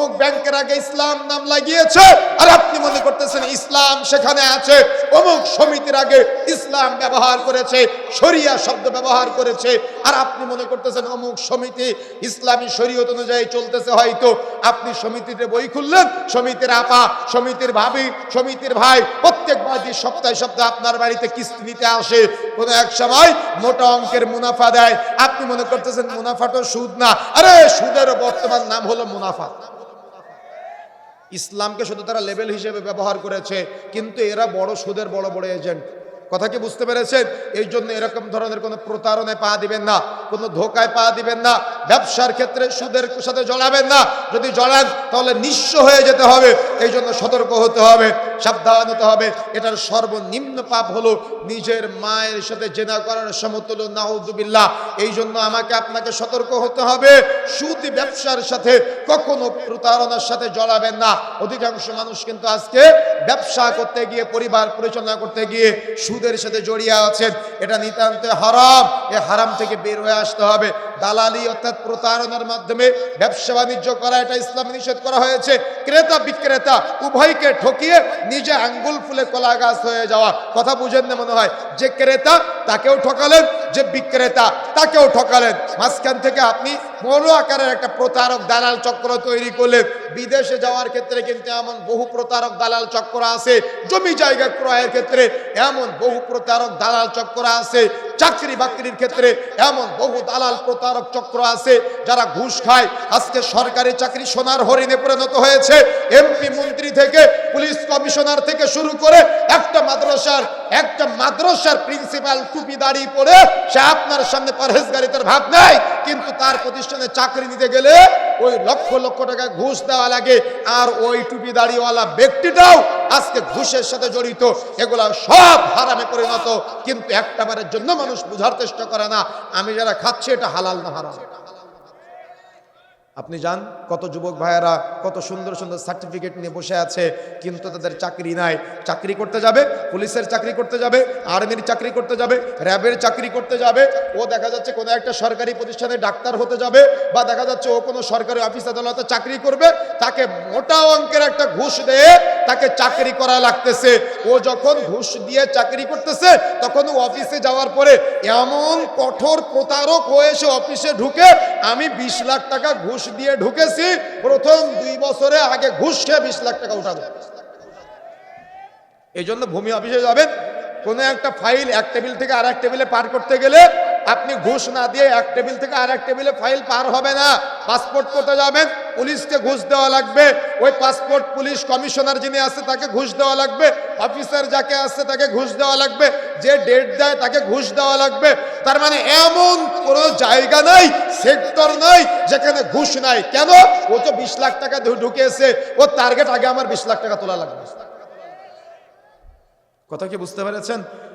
অমুক ব্যাংকের আগে ইসলাম নাম লাগিয়েছে, আর আপনি মনে করতেছেন ইসলাম সেখানে আছে? অমুক সমিতির আগে ইসলাম ব্যবহার করেছে, শরিয়া শব্দ ব্যবহার করেছে, আর আপনি মনে করতেছেন অমুক সমিতি ইসলামী শরীয়ত অনুযায়ী চলতেছে হয়তো? আপনি সমিতিতে বই খুললেন, সমিতির আপা, সমিতির ভাবি, সমিতির ভাই, প্রত্যেক বাড়ির সপ্তাহে সপ্তাহে আপনার বাড়িতে কিস্তি নিতে আসে। কোনো এক সময় মোটা অঙ্কের মুনাফা দেয়। আপনি মনে করতেছেন মুনাফাটা সুদ না। আরে, সুদের বর্তমান নাম হলো মুনাফা। ইসলামকে শুধু তারা লেভেল হিসেবে ব্যবহার করেছে, কিন্তু এরা বড় সুদের বড় বড় এজেন্ট। কথা কি বুঝতে পেরেছেন? এই জন্য এরকম ধরনের কোনো প্রতারণায় পা দিবেন না, কোনো ধোকায় পা দিবেন না, ব্যবসার ক্ষেত্রে সুদের সাথে জড়াবেন না। যদি জড়ান, তাহলে নিঃস্ব হয়ে যেতে হবে। এই জন্য সতর্ক হতে হবে। সাবধান হতে হবে। এটার সর্বনিম্ন পাপ হলো নিজের মায়ের সাথে জেনা করার সমতুল্য, নাউজুবিল্লাহ। এই জন্য আমাকে আপনাকে সতর্ক হতে হবে। সুদ ব্যবসার সাথে কখনো প্রতারণার সাথে জড়াবেন না। অধিকাংশ মানুষ কিন্তু আজকে ব্যবসা করতে গিয়ে, পরিবার পরিচালনা করতে গিয়ে সুদের সাথে জড়িয়ে আছেন। এটা নিতান্ত হারাম। এ হারাম থেকে বের হয়ে আসতে হবে। দালালি অর্থাৎ প্রতারণার মাধ্যমে ব্যবসা বাণিজ্য করা, এটা ইসলাম নিষেধ করা হয়েছে। ক্রেতা বিক্রেতা উভয়কে ঠকিয়ে নিজে আঙ্গুল ফুলে কলা গাছ হয়ে যাওয়া কথা বুঝেন না মনে হয়। যে ক্রেতা তাকেও ঠকালেন, যে বিক্রেতা তাকেও ঠকালেন। মাঝখান থেকে আপনি বড় আকারের একটা প্রতারক দালাল চক্র তৈরি করলেন। বিদেশে যাওয়ার ক্ষেত্রে কিন্তু এমন বহু প্রতারক দালাল চক্র আছে, জমি জায়গা ক্রয়ের ক্ষেত্রে এমন বহু প্রতারক দালাল চক্র আছে, চাকরি বাকরির ক্ষেত্রে এমন বহু দালাল প্রতারক চক্র আছে, যারা ঘুষ খায়। আজকে সরকারি চাকরি সোনার হরিণে পরিণত হয়েছে। এমপি মন্ত্রী থেকে পুলিশ কমিশনার থেকে শুরু করে একটা মাদ্রাসার একটা মাদ্রাসার প্রিন্সিপাল টুপি দাঁড়িয়ে পড়ে সে আপনার সামনে পরহেজগারিতার ভাব নাই কিন্তু তার প্রতিষ্ঠানে চাকরি নিতে গেলে ওই লক্ষ লক্ষ টাকা ঘুষ দেওয়া লাগে। আর ওই টুপি দাড়িওয়ালা ব্যক্তিটাও আজকে ঘুষের সাথে জড়িত। এগুলা সব হারামে পরিণত। কিন্তু একটা বারের জন্য মানুষ বোঝার চেষ্টা করে না, আমি যারা খাচ্ছি এটা হালাল না হারাম। আপনি যান, কত যুবক ভাইয়েরা কত সুন্দর সুন্দর সার্টিফিকেট নিয়ে বসে আছে, কিন্তু তাদের চাকরি নাই। চাকরি করতে যাবে, পুলিশের চাকরি করতে যাবে, আর্মির চাকরি করতে যাবে, র্যাবের চাকরি করতে যাবে, ও দেখা যাচ্ছে কোনো একটা সরকারি প্রতিষ্ঠানে ডাক্তার হতে যাবে, বা দেখা যাচ্ছে ও কোনো সরকারি অফিস আদালতে চাকরি করবে, তাকে মোটা অঙ্কের একটা ঘুষ দিয়ে তাকে চাকরি করা লাগতেছে। ও যখন ঘুষ দিয়ে চাকরি করতেছে, তখন অফিসে যাওয়ার পরে এমন কঠোর প্রতারক হয়ে সে অফিসে ঢুকে, আমি বিশ লাখ টাকা ঘুষ দিয়ে ঢুকেছি, প্রথম দুই বছরে আগে ঘুষ খেয়ে বিশ লাখ টাকা উঠাবো। এই জন্য ভূমি অফিসে যাবেন। কোনো একটা ফাইল এক টেবিল থেকে আর এক টেবিলে পার করতে গেলে আপনি ঘুষ না দিয়ে এক টেবিল থেকে আর এক টেবিলে ফাইল পার হবে না। পাসপোর্ট করতে যাবেন? পুলিশকে ঘুষ দেওয়া লাগবে। ওই পাসপোর্ট পুলিশ কমিশনার যিনি আছে, তাকে ঘুষ দেওয়া লাগবে। অফিসার যাকে আছে, তাকে ঘুষ দেওয়া লাগবে। যে ডেট দেয়, তাকে ঘুষ দেওয়া লাগবে। তার মানে এমন কোনো জায়গা নাই, সেক্টর নাই, যেখানে ঘুষ নাই। কেন? ও তো বিশ লাখ টাকা ঢুকেছে। ও টার্গেট আগে আমার বিশ লাখ টাকা তোলা লাগবে। কথা কি বুঝতে পেরেছেন?